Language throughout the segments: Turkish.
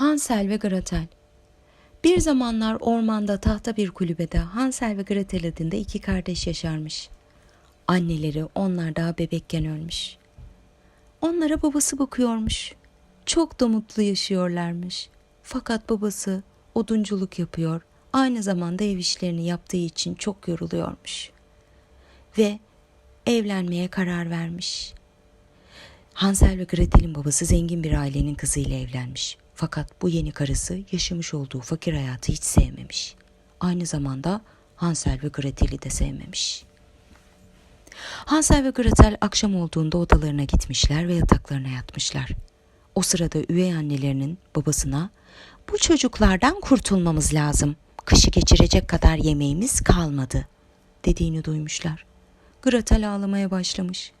Hansel ve Gretel Bir zamanlar ormanda tahta bir kulübede Hansel ve Gretel adında iki kardeş yaşarmış. Anneleri onlar daha bebekken ölmüş. Onlara babası bakıyormuş. Çok da mutlu yaşıyorlarmış. Fakat babası odunculuk yapıyor. Aynı zamanda ev işlerini yaptığı için çok yoruluyormuş. Ve evlenmeye karar vermiş. Hansel ve Gretel'in babası zengin bir ailenin kızıyla evlenmiş. Fakat bu yeni karısı yaşamış olduğu fakir hayatı hiç sevmemiş. Aynı zamanda Hansel ve Gretel'i de sevmemiş. Hansel ve Gretel akşam olduğunda odalarına gitmişler ve yataklarına yatmışlar. O sırada üvey annelerinin babasına bu çocuklardan kurtulmamız lazım. Kışı geçirecek kadar yemeğimiz kalmadı dediğini duymuşlar. Gretel ağlamaya başlamış.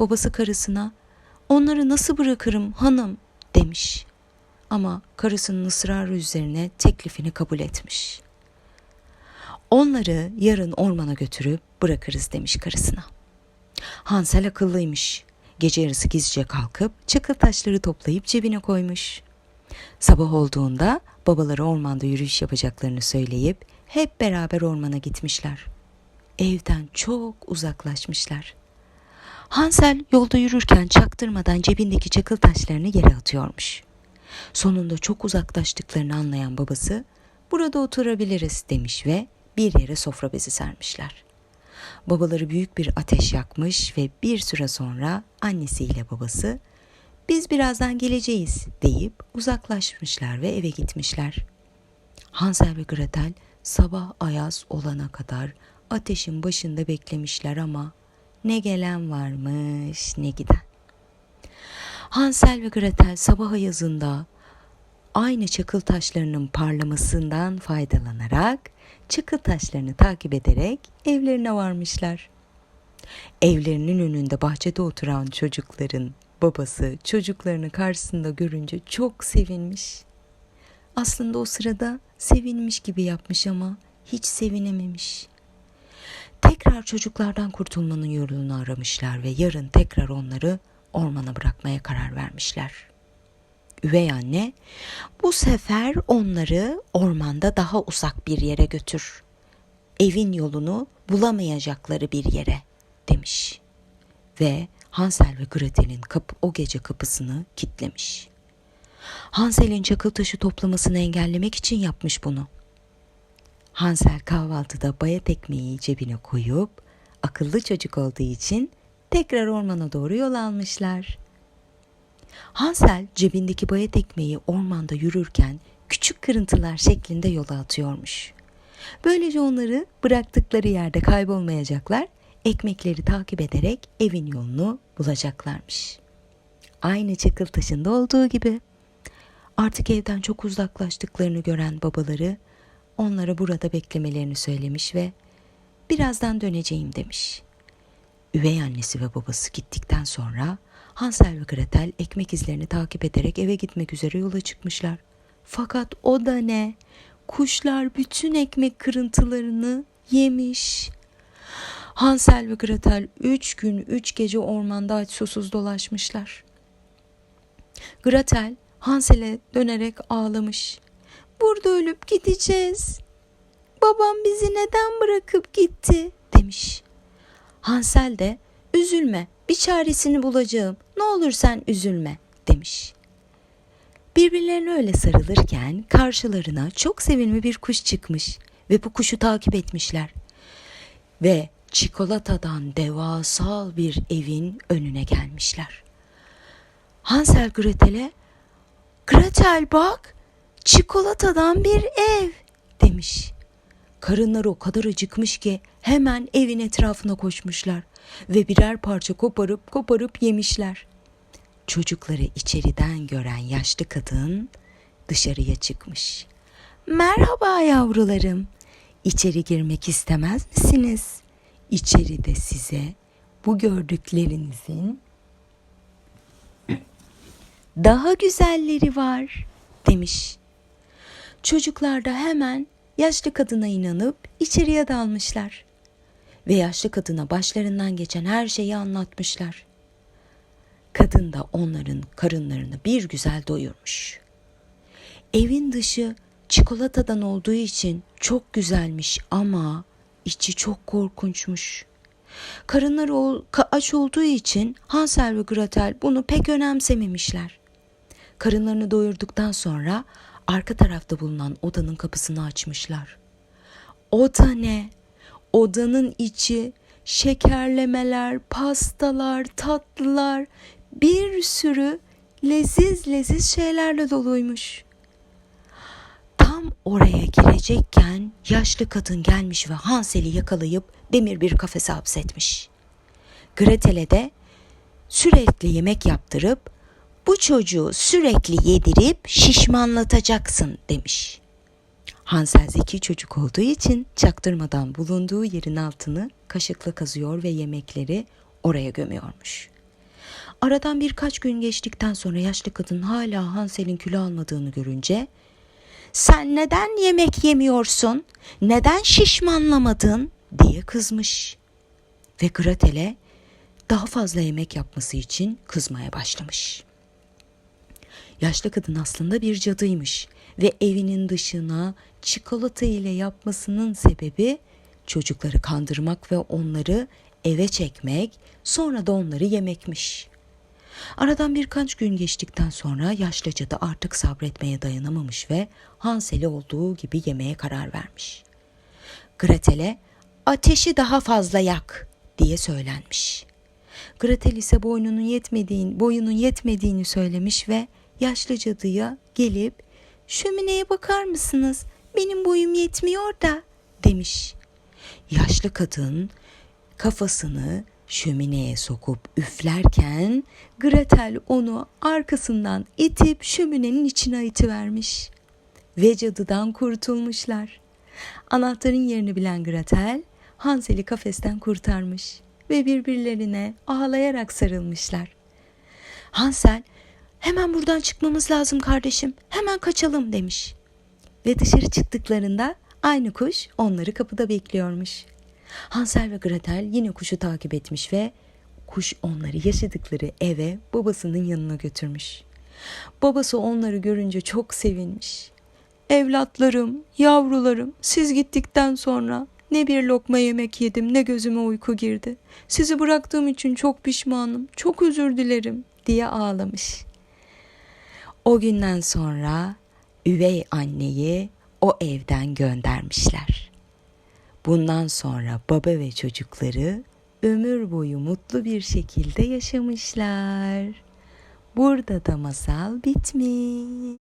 Babası karısına onları nasıl bırakırım hanım demiş. Ama karısının ısrarı üzerine teklifini kabul etmiş. Onları yarın ormana götürüp bırakırız demiş karısına. Hansel akıllıymış. Gece yarısı gizlice kalkıp çakıl taşları toplayıp cebine koymuş. Sabah olduğunda babaları ormanda yürüyüş yapacaklarını söyleyip hep beraber ormana gitmişler. Evden çok uzaklaşmışlar. Hansel yolda yürürken çaktırmadan cebindeki çakıl taşlarını yere atıyormuş. Sonunda çok uzaklaştıklarını anlayan babası burada oturabiliriz demiş ve bir yere sofra bezi sermişler. Babaları büyük bir ateş yakmış ve bir süre sonra annesiyle babası biz birazdan geleceğiz deyip uzaklaşmışlar ve eve gitmişler. Hansel ve Gretel sabah ayaz olana kadar ateşin başında beklemişler ama ne gelen varmış ne giden. Hansel ve Gretel sabah ayazında aynı çakıl taşlarının parlamasından faydalanarak çakıl taşlarını takip ederek evlerine varmışlar. Evlerinin önünde bahçede oturan çocukların babası çocuklarını karşısında görünce çok sevinmiş. Aslında o sırada sevinmiş gibi yapmış ama hiç sevinememiş. Tekrar çocuklardan kurtulmanın yolunu aramışlar ve yarın tekrar onları ormana bırakmaya karar vermişler. Üvey anne bu sefer onları ormanda daha uzak bir yere götür. Evin yolunu bulamayacakları bir yere demiş. Ve Hansel ve Gretel'in kapı, o gece kapısını kitlemiş. Hansel'in çakıl taşı toplamasını engellemek için yapmış bunu. Hansel kahvaltıda bayat ekmeği cebine koyup akıllı çocuk olduğu için tekrar ormana doğru yol almışlar. Hansel cebindeki bayat ekmeği ormanda yürürken küçük kırıntılar şeklinde yola atıyormuş. Böylece onları bıraktıkları yerde kaybolmayacaklar, ekmekleri takip ederek evin yolunu bulacaklarmış. Aynı çakıl taşında olduğu gibi. Artık evden çok uzaklaştıklarını gören babaları onlara burada beklemelerini söylemiş ve birazdan döneceğim demiş. Üvey annesi ve babası gittikten sonra Hansel ve Gretel ekmek izlerini takip ederek eve gitmek üzere yola çıkmışlar. Fakat o da ne? Kuşlar bütün ekmek kırıntılarını yemiş. Hansel ve Gretel üç gün üç gece ormanda aç susuz dolaşmışlar. Gretel Hansel'e dönerek ağlamış. Burada ölüp gideceğiz. Babam bizi neden bırakıp gitti demiş. Hansel de üzülme bir çaresini bulacağım ne olur sen üzülme demiş. Birbirlerine öyle sarılırken karşılarına çok sevimli bir kuş çıkmış ve bu kuşu takip etmişler. Ve çikolatadan devasal bir evin önüne gelmişler. Hansel Gretel'e Gretel bak çikolatadan bir ev demiş. Karınları o kadar acıkmış ki hemen evin etrafına koşmuşlar ve birer parça koparıp koparıp yemişler. Çocukları içeriden gören yaşlı kadın dışarıya çıkmış. Merhaba yavrularım. İçeri girmek istemez misiniz? İçeride size bu gördüklerinizin daha güzelleri var demiş. Çocuklar da hemen yaşlı kadına inanıp içeriye dalmışlar ve yaşlı kadına başlarından geçen her şeyi anlatmışlar. Kadın da onların karınlarını bir güzel doyurmuş. Evin dışı çikolatadan olduğu için çok güzelmiş ama içi çok korkunçmuş. Karınları ol- aç olduğu için Hansel ve Gretel bunu pek önemsememişler. Karınlarını doyurduktan sonra arka tarafta bulunan odanın kapısını açmışlar. Oda ne? Odanın içi şekerlemeler, pastalar, tatlılar, bir sürü leziz leziz şeylerle doluymuş. Tam oraya girecekken yaşlı kadın gelmiş ve Hansel'i yakalayıp demir bir kafese hapsetmiş. Gretel'e de sürekli yemek yaptırıp bu çocuğu sürekli yedirip şişmanlatacaksın demiş. Hansel zeki çocuk olduğu için çaktırmadan bulunduğu yerin altını kaşıkla kazıyor ve yemekleri oraya gömüyormuş. Aradan birkaç gün geçtikten sonra yaşlı kadın hala Hansel'in kilo almadığını görünce sen neden yemek yemiyorsun? Neden şişmanlamadın? diye kızmış. Ve Gretel'e daha fazla yemek yapması için kızmaya başlamış. Yaşlı kadın aslında bir cadıymış ve evinin dışına çikolata ile yapmasının sebebi çocukları kandırmak ve onları eve çekmek, sonra da onları yemekmiş. Aradan birkaç gün geçtikten sonra yaşlı cadı artık sabretmeye dayanamamış ve Hansel'i olduğu gibi yemeye karar vermiş. Gretel'e ateşi daha fazla yak diye söylenmiş. Gretel ise boynunun yetmediğini, boyunun yetmediğini söylemiş ve yaşlı cadıya gelip şömineye bakar mısınız? Benim boyum yetmiyor da demiş. Yaşlı kadın kafasını şömineye sokup üflerken Gretel onu arkasından itip şöminenin içine itivermiş. Ve cadıdan kurtulmuşlar. Anahtarın yerini bilen Gretel Hansel'i kafesten kurtarmış ve birbirlerine ağlayarak sarılmışlar. Hansel hemen buradan çıkmamız lazım kardeşim hemen kaçalım demiş. Ve dışarı çıktıklarında aynı kuş onları kapıda bekliyormuş. Hansel ve Gretel yine kuşu takip etmiş ve kuş onları yaşadıkları eve babasının yanına götürmüş. Babası onları görünce çok sevinmiş. Evlatlarım, yavrularım, siz gittikten sonra ne bir lokma yemek yedim ne gözüme uyku girdi. Sizi bıraktığım için çok pişmanım, çok özür dilerim diye ağlamış. O günden sonra üvey anneyi o evden göndermişler. Bundan sonra baba ve çocukları ömür boyu mutlu bir şekilde yaşamışlar. Burada da masal bitmiş.